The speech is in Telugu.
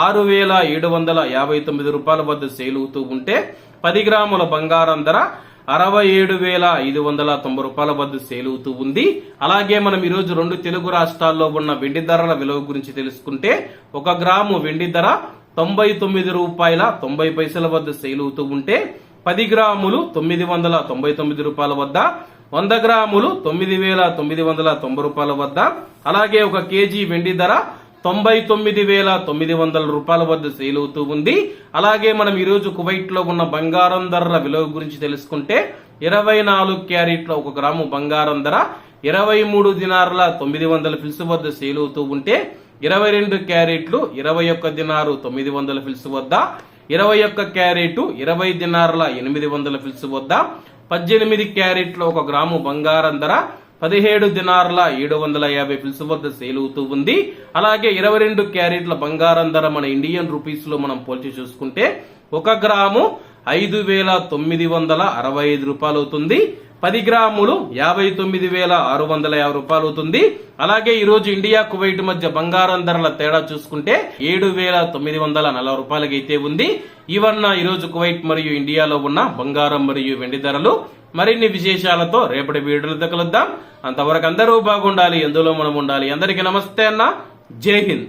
ఆరు వేల ఏడు వందల యాభై తొమ్మిది రూపాయల వద్ద సేల్ అవుతూ ఉంటే పది గ్రాముల బంగారం ధర అరవై ఏడు వేల ఐదు వందల తొంభై రూపాయల వద్ద సేల్ అవుతూ ఉంది. అలాగే మనం ఈరోజు రెండు తెలుగు రాష్ట్రాల్లో ఉన్న వెండి ధరల విలువ గురించి తెలుసుకుంటే ఒక గ్రాము వెండి ధర తొంభై తొమ్మిది రూపాయల తొంభై పైసల వద్ద సేల్ అవుతూ ఉంటే పది గ్రాములు తొమ్మిది వందల తొంభై తొమ్మిది రూపాయల వద్ద వంద గ్రాములు తొమ్మిది వేల తొమ్మిది వందల తొంభై రూపాయల వద్ద అలాగే ఒక కేజీ వెండి ధర తొంభై తొమ్మిది వేల తొమ్మిది వందల రూపాయల వద్ద సేల్ అవుతూ ఉంది. అలాగే మనం ఈరోజు కువైట్లో ఉన్న బంగారం ధరల విలువ గురించి తెలుసుకుంటే ఇరవై నాలుగు క్యారెట్ల ఒక గ్రాము బంగారం ధర ఇరవై మూడు దినారుల తొమ్మిది వందల ఫిల్స్ వద్ద సేల్ అవుతూ ఉంటే ఇరవై రెండు క్యారెట్లు ఇరవై ఒక్క దినారు తొమ్మిది వందల ఫిల్స్ వద్ద ఇరవై ఒక్క క్యారెట్ ఇరవై దినారుల ఎనిమిది వందల ఫిల్స్ వద్ద పద్దెనిమిది క్యారెట్ల ఒక గ్రాము బంగారం ధర పదిహేడు దినార్ల ఏడు వందల యాభై ఫిల్స్ వద్ద సేల్ అవుతూ ఉంది. అలాగే ఇరవై రెండు క్యారెట్ల బంగారం ధర మన ఇండియన్ రూపీస్లో మనం పోల్చి చూసుకుంటే ఒక గ్రాము ఐదు వేల తొమ్మిది వందల అరవై ఐదు రూపాయలు అవుతుంది. పది గ్రాములు యాభై తొమ్మిది వేల ఆరు వందల యాభై రూపాయలు అవుతుంది. అలాగే ఈ రోజు ఇండియా కువైట్ మధ్య బంగారం ధరల తేడా చూసుకుంటే ఏడు వేల తొమ్మిది వందల నలభై రూపాయలకి అయితే ఉంది. ఇవన్న ఈ రోజు కువైట్ మరియు ఇండియాలో ఉన్న బంగారం మరియు వెండి ధరలు. మరిన్ని విశేషాలతో రేపటి వీడియోలతో కలుద్దాం. అంతవరకు అందరూ బాగుండాలి ఎందులో మనం ఉండాలి? అందరికీ నమస్తే అన్న. జై హింద్.